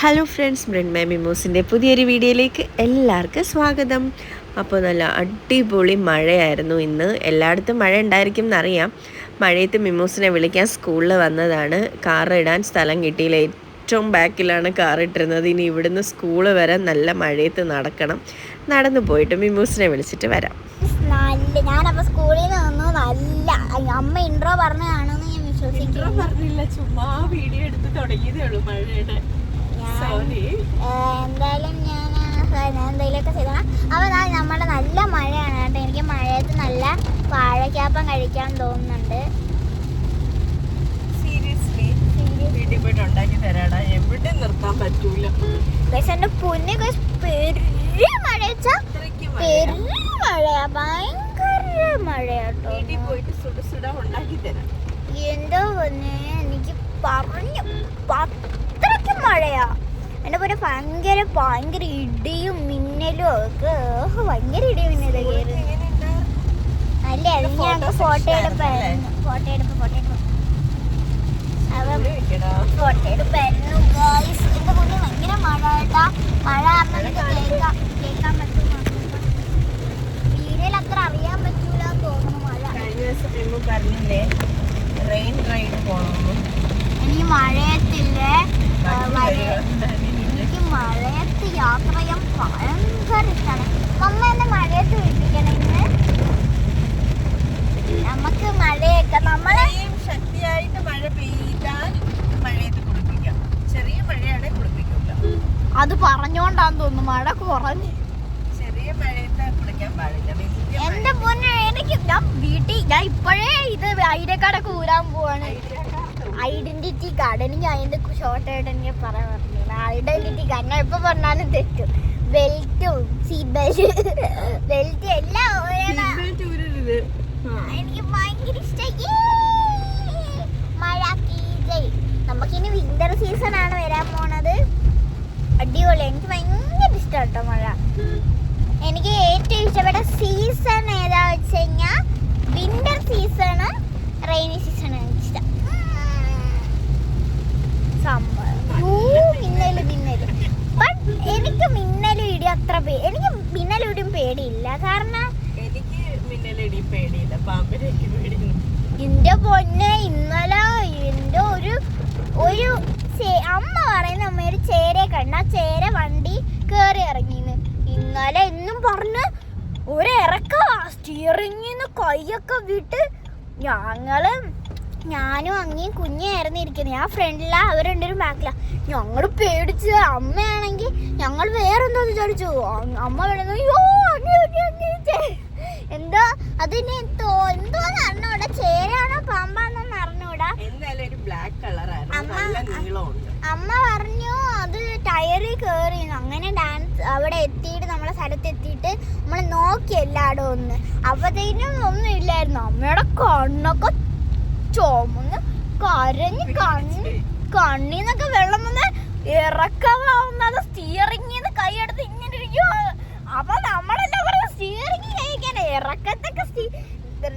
Hello friends Mrinmaya മിമോസിന്റെ പുതിയൊരു വീഡിയോയിലേക്ക് എല്ലാവർക്കും സ്വാഗതം. അപ്പോൾ നല്ല അടിപൊളി മഴയായിരുന്നു ഇന്ന്. എല്ലായിടത്തും മഴ ഉണ്ടായിരിക്കും എന്നറിയാം. മഴയത്ത് മിമോസിനെ വിളിക്കാൻ സ്കൂളിൽ വന്നതാണ്. കാർ ഇടാൻ സ്ഥലം കിട്ടിയില്ല. ഏറ്റവും ബാക്കിലാണ് കാർ ഇട്ടിരുന്നത്. ഇനി ഇവിടുന്ന് സ്കൂൾ വരെ നല്ല മഴയത്ത് നടക്കണം. നടന്നു പോയിട്ട് മിമോസിനെ വിളിച്ചിട്ട് വരാം. നല്ല ഞാനപ്പോ സ്കൂളിൽ നിന്ന്. വന്നു നല്ല അമ്മ ഇൻട്രോ പറഞ്ഞതാണെന്ന് ഞാൻ വിശ്വസിക്കുന്നു. പറഞ്ഞില്ല. ചുമ്മാ വീഡിയോ എടുത്ത് തുടങ്ങിയതേ ഉള്ളൂ മഴയുടെ. എന്തായാലും ഞാൻ എന്തെങ്കിലുമൊക്കെ ചെയ്തോളാം. അപ്പൊ ദാ നമ്മുടെ നല്ല മഴയാണ് കേട്ടോ. എനിക്ക് മഴയത്ത് നല്ല വാഴക്കാപ്പം കഴിക്കാൻ തോന്നുന്നുണ്ട്. പക്ഷെ എന്റെ പൊന്നെ പെരു മഴ വെച്ചാ പെരു മഴയാ. ഭയങ്കര മഴയാട്ടോ എന്തോ പൊന്നെ എനിക്ക് പറഞ്ഞു. അത്രയ്ക്ക് മഴയാ എന്റെ പോലെ ഭയങ്കര ഭയങ്കര ഇടിയും മിന്നലും ഒക്കെ. ഭയങ്കര ഇടിയും മിന്നലും അല്ലേ അത് ഞങ്ങൾക്ക് ഫോട്ടോ? എടുപ്പായിരുന്നു ഫോട്ടോ എടുപ്പ് ഫോട്ടോ എടുപ്പ്. ഫോട്ടോ എടുപ്പായിരുന്നു ഭയങ്കര മഴ കേട്ടാ. മഴ കാരണം എനിക്ക് കേൾക്കാൻ കേൾക്കാൻ പറ്റും വീഡിയോയിൽ അത്ര അറിയാൻ പറ്റൂല തോന്നുന്നു മഴ. കഴിഞ്ഞ ദിവസം പറഞ്ഞില്ലേ റെയിൻ റൈഡ് പോകണമെന്ന് എനിക്ക് മഴയത്തില്ലേ. എനിക്ക് മഴയത്ത് യാത്ര ചെയ്യാൻ ഭയങ്കര ഇഷ്ടമാണ് അമ്മ എന്നെ മഴയത്ത് വിളിപ്പിക്കണം ഇന്ന്. നമുക്ക് മഴയൊക്കെ നമ്മളെ ശക്തിയായിട്ട് മഴ പെയ്താൽ മഴയത്ത് കുളിപ്പിക്കാം. ചെറിയ മഴയാണെ കുളിപ്പിക്കില്ല. അത് പറഞ്ഞോണ്ടാന്ന് തോന്നുന്നു. മഴ കുറഞ്ഞ്. ചെറിയ മഴയത്ത് കുളിക്കാൻ പാടില്ല. എന്റെ പൊന്നെ എനിക്ക് ഞാൻ വീട്ടിൽ ഞാൻ ഇപ്പോഴേ ഇത് ഐഡക്കാടൊക്കെ ഊരാൻ പോവാണ്. Identity card. എനിക്ക് അതിന്റെ ഷോർട്ട് ആയിട്ട് എനിക്ക് പറയാൻ പറ്റില്ല ഐഡന്റിറ്റി കാർഡ്. ഞാൻ എപ്പോ പറഞ്ഞാലും തെറ്റും. ബെൽറ്റും സീറ്റ് ബെൽറ്റ് ബെൽറ്റ് എല്ലാം എനിക്ക് ഭയങ്കര ഇഷ്ടമായി മഴ കീജയ് നമുക്കിനി വിന്റർ സീസൺ ആണ് വരാൻ പോണത്. അടിപൊളി. എനിക്ക് ഭയങ്കര ഇഷ്ടം കേട്ടോ മഴ. എനിക്ക് ഏറ്റവും ഇഷ്ടപ്പെട്ട സീസൺ ഏതാ വെച്ച് കഴിഞ്ഞാൽ വിന്റർ സീസണും റെയിനി സീസണും ഇഷ്ടം സമ്മർ മിന്നൽ മിന്നൽ ബട്ട് എനിക്ക് മിന്നൽ ഇടി അത്ര എനിക്ക് മിന്നൽ ഇടിയും പേടിയില്ല. കാരണം എനിക്ക് മിന്നലടി പേടിയില്ല. പാമ്പിനേക്ക് പേടിയുന്നു എന്റെ പൊന്നെ ഇന്നലെ എന്റെ ഒരു ഒരു അമ്മ പറയുന്ന അമ്മ ഒരു ചേരെ കണ്ട. ആ ചേര വണ്ടി കേറി ഇറങ്ങിന്ന്. ഇന്നലെ എന്നും പറഞ്ഞ് ഒരു ഇറക്ക സ്റ്റിയറിങ്ങിന്ന് കൈയൊക്കെ വിട്ട് ഞങ്ങൾ ഞാനും അങ്ങേയും കുഞ്ഞായിരുന്നു ഇരിക്കുന്നത്. ഞാൻ ഫ്രണ്ടിലാ അവർ രണ്ടുപേരും ബാക്കിലാ ഞങ്ങൾ പേടിച്ച് അമ്മയാണെങ്കിൽ ഞങ്ങൾ വേറെന്തോ വിചാരിച്ചു. അമ്മ പറയുന്നു അയ്യോ എന്തോ അതിന് എന്തോ അറിഞ്ഞൂടാ. ചേരാണോ പാമ്പാണോന്ന് അറിഞ്ഞൂടാ. അമ്മ പറഞ്ഞു അത് ടയറിൽ കയറി അങ്ങനെ ഡാൻസ് അവിടെ എത്തിയിട്ട് നമ്മളെ സ്ഥലത്ത് എത്തിയിട്ട് നമ്മൾ നോക്കി എല്ലായിടും ഒന്ന്. അപ്പത്തേനും ഒന്നും ഇല്ലായിരുന്നു. അമ്മയുടെ കണ്ണൊക്കെ ചുമന്ന് കരഞ്ഞ് കണ്ണ് കണ്ണിന്നൊക്കെ വെള്ളം വന്ന് ഇറക്കമാവുന്നത് സ്റ്റിയറിംഗിന്ന് കൈയെടുത്ത് ഇങ്ങനെ ഇരിക്കുവാ. അപ്പൊ നമ്മളെല്ലാം പറയുന്നത് സ്റ്റിയറിംഗ് കഴിക്കാനെ ഇറക്കത്തൊക്കെ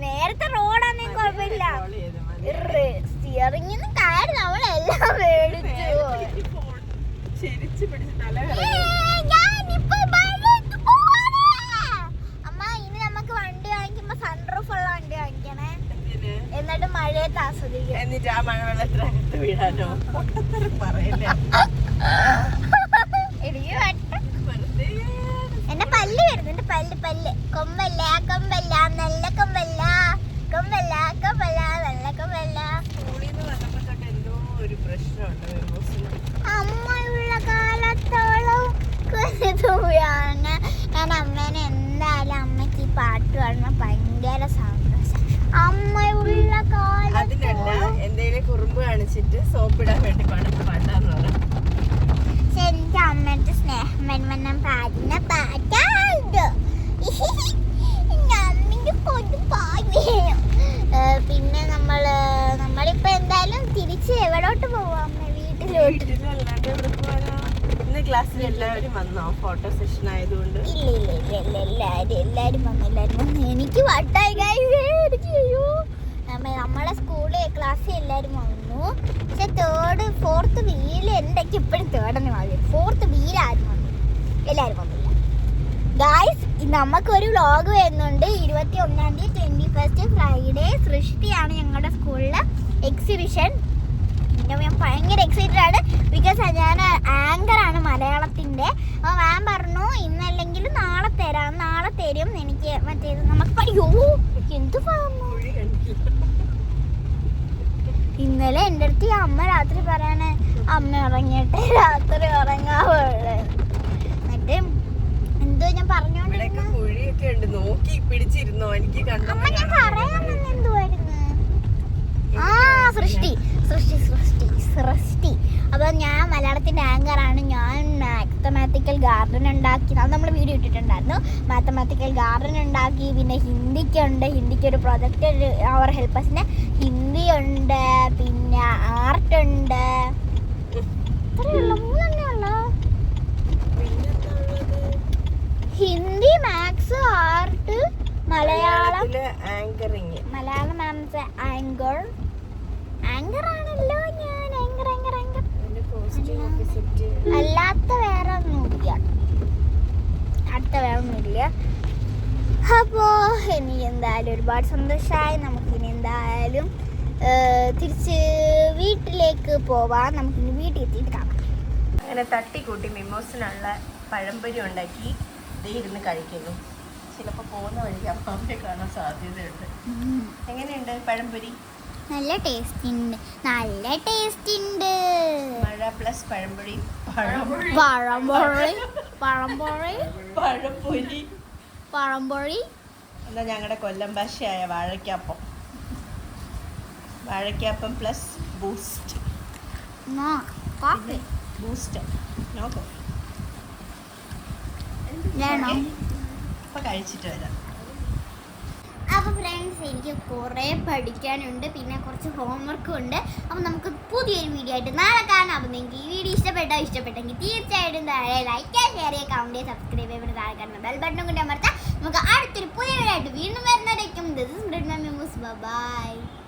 നേരത്തെ റോഡാണെങ്കിൽ കുഴപ്പമില്ല. സ്റ്റിയറിംഗ് കാര്യം നമ്മളെല്ലാം മേടിച്ചു ഈ പിടിച്ച് തല ഏ, കറങ്ങും. ഞാനിപ്പോ മഴയത്ത് പോവാണ്. അമ്മ ഇനി നമുക്ക് വണ്ടി വാങ്ങിക്കുമ്പോ സൺറൂഫ് ഉള്ള വണ്ടി വാങ്ങിക്കണേ എന്തിന്? എന്നിട്ട് മഴയത്ത് ആസ്വദിക്കാം എന്നിട്ട് ആ മഴവെള്ളത്തിനകത്ത് വീഴാനോ പൊട്ടത്തരം പറയല്ലേ. എന്റെ പല്ല് വരുന്നു. എന്റെ പല്ല് പല്ല്. കൊമ്പല്ല? കൊമ്പല്ല. നല്ല കൊമ്പല്ല. കൊമ്പല്ല കൊമ്പല്ല നല്ല കൊമ്പല്ല സ്കൂളിൽ നിന്ന് വന്നപ്പോ തൊട്ട് എന്തോ ഒരു പ്രശ്നമുണ്ട് മെമ്മോസിന്. അമ്മയുള്ള കാലത്തോളം കുരുതൂയാണ് ഞാൻ അമ്മേനെ എന്തായാലും അമ്മയ്ക്ക് ഈ പാട്ട് പാടുന്ന ഭയങ്കര സന്തോഷം അമ്മയുള്ള അതിനല്ല കാലത്തോളം എന്തേലും കുറുമ്പ് കാണിച്ചിട്ട് സോപ്പിടാൻ വേണ്ടി പാടുന്ന പാട്ടാന്ന് പറഞ്ഞു പക്ഷെ അമ്മയുടെ സ്നേഹം വരുമ്പോൾ പാടുന്ന പാട്ടാണ് അമ്മയ്ക്ക് പൊന്നു നമ്മൾ നമ്മളിപ്പോ എന്തായാലും തിരിച്ച് എവിടോട്ട് പോവാം വീട്ടിലോട്ട്? ഇന്ന് ക്ലാസ്സിൽ എല്ലാവരും വന്നോ? ഫോട്ടോ സെഷൻ ആയതുകൊണ്ട്? ഇല്ല ഇല്ല എല്ലാരും എല്ലാരും വന്നു എല്ലാരും വന്നു. എനിക്ക് വട്ടായി guys. എനിക്ക് അയ്യോ നമ്മ- നമ്മളെ സ്കൂളിൽ ക്ലാസ്സിൽ എല്ലാവരും വന്നു. പക്ഷെ തേർഡ് ഫോർത്ത് വീൽ എന്തൊക്കെ ഇപ്പോഴും തേർഡ് വാങ്ങി ഫോർത്ത് ഫോർത്ത് ആരും വന്നു എല്ലാവരും വന്നില്ല. ഗായ്സ് നമുക്കൊരു വ്ളോഗ് വരുന്നുണ്ട്. ഇരുപത്തി ഒന്നാം തീയതി ട്വന്റി ഫസ്റ്റ് ഫ്രൈഡേ സൃഷ്ടിയാണ് ഞങ്ങളുടെ സ്കൂളിലെ എക്സിബിഷൻ ഞാൻ ഭയങ്കര എക്സൈറ്റഡ് ആണ്. ബിക്കോസ് ഞാൻ ആങ്കറാണ് മലയാളത്തിന്റെ. അപ്പോൾ മാം പറഞ്ഞു ഇന്നല്ലെങ്കിൽ നാളെ തരാം. നാളെ തരും. എനിക്ക് മറ്റേത് നമുക്ക് അയ്യോ എന്ത് പറഞ്ഞു ഇന്നലെ എന്റെ അടുത്ത് ഈ അമ്മ രാത്രി പറയാന് അമ്മ ഉറങ്ങിയിട്ട് രാത്രി ഉറങ്ങാവുള്ളു. എന്നിട്ട് എന്തോ ഞാൻ പറഞ്ഞോണ്ടിരുന്നു. കുഴിയൊക്കെ ഉണ്ട്. നോക്കി പിടിച്ചിരുന്നോ? എനിക്ക് ഞാൻ കണ്ടപ്പോ പറയാൻ എന്തുവായിരുന്നു ആ സൃഷ്ടി. സൃഷ്ടി സൃഷ്ടി സൃഷ്ടി. അപ്പോൾ ഞാൻ മലയാളത്തിന്റെ ആങ്കറാണ് ഞാൻ മാത്തമാറ്റിക്കൽ ഗാർഡൻ ഉണ്ടാക്കി. അത് നമ്മൾ വീഡിയോ ഇട്ടിട്ടുണ്ടായിരുന്നു. മാത്തമാറ്റിക്കൽ ഗാർഡൻ ഉണ്ടാക്കി. പിന്നെ ഹിന്ദിക്കുണ്ട്. ഹിന്ദിക്ക് ഒരു പ്രൊജക്റ്റ് അവർ ഹെൽപ്പേഴ്സിന് ഹിന്ദി ഉണ്ട് പിന്നെ ആർട്ട് ഉണ്ട് ഇത്രയുള്ള Hindi maths art Malayalam. Malayalam mom's anchor anchor ആണല്ലോ ഞാൻ ആങ്കർ ആങ്കർ ആങ്കർ അല്ലാത്ത വേറെ ഒന്നുമില്ല. അടുത്ത വേറെ ഒന്നുമില്ല. അപ്പോ ഇനി എന്തായാലും ഒരുപാട് സന്തോഷമായി നമുക്കിനി എന്തായാലും തിരിച്ച് വീട്ടിലേക്ക് പോവാം. നമുക്കിനി വീട്ടിൽ എത്തിയിട്ട് കാണാം. അങ്ങനെ തട്ടിക്കൂട്ടി മിമോസിനുള്ള പഴംപൊരി ഉണ്ടാക്കി ഇതേ ഇരുന്ന് കഴിക്കുന്നു. ചിലപ്പോൾ പോകുന്ന വഴിക്ക് അപ്പാമ്മയെ കാണാൻ സാധ്യതയുണ്ട്. എങ്ങനെയുണ്ട് പഴംപൊരി? നല്ല ടേസ്റ്റ് ഉണ്ട് നല്ല ടേസ്റ്റ് ഉണ്ട് മഴ പ്ലസ് പഴംപൊഴി പഴംപൊഴി പഴംപൊഴി പഴംപൊരി. പഴംപൊഴി എന്നാ ഞങ്ങളുടെ കൊല്ലം ഭാഷയായ വാഴയ്ക്കാപ്പം. വാഴയ്ക്കാപ്പം പ്ലസ് ബൂസ്റ്റ്. Coffee Boost. നോക്കോ. വേണോ? ഇപ്പൊ കഴിച്ചിട്ട് വരാം. അപ്പോൾ ഫ്രണ്ട്സ് എനിക്ക് കുറേ പഠിക്കാനുണ്ട് പിന്നെ കുറച്ച് ഹോംവർക്കും ഉണ്ട്. അപ്പോൾ നമുക്ക് പുതിയൊരു വീഡിയോ ആയിട്ട് നാളെ കാണാം. അപ്പോൾ നിങ്ങൾക്ക് ഈ വീഡിയോ ഇഷ്ടപ്പെട്ടോ? ഇഷ്ടപ്പെട്ടെങ്കിൽ തീർച്ചയായിട്ടും താഴെ ലൈക്ക് ഷെയർ ചെയ്യുക കമന്റ് സബ്സ്ക്രൈബ് ചെയ്യുന്നത് താഴെ കാണുന്ന ബെൽ ബട്ടൺ കൂടി അമർത്താം. നമുക്ക് അടുത്തൊരു പുതിയ വീഡിയോ ആയിട്ട് വീണ്ടും വരുന്നതായിരിക്കും ദിസ് ഇസ് ബൈ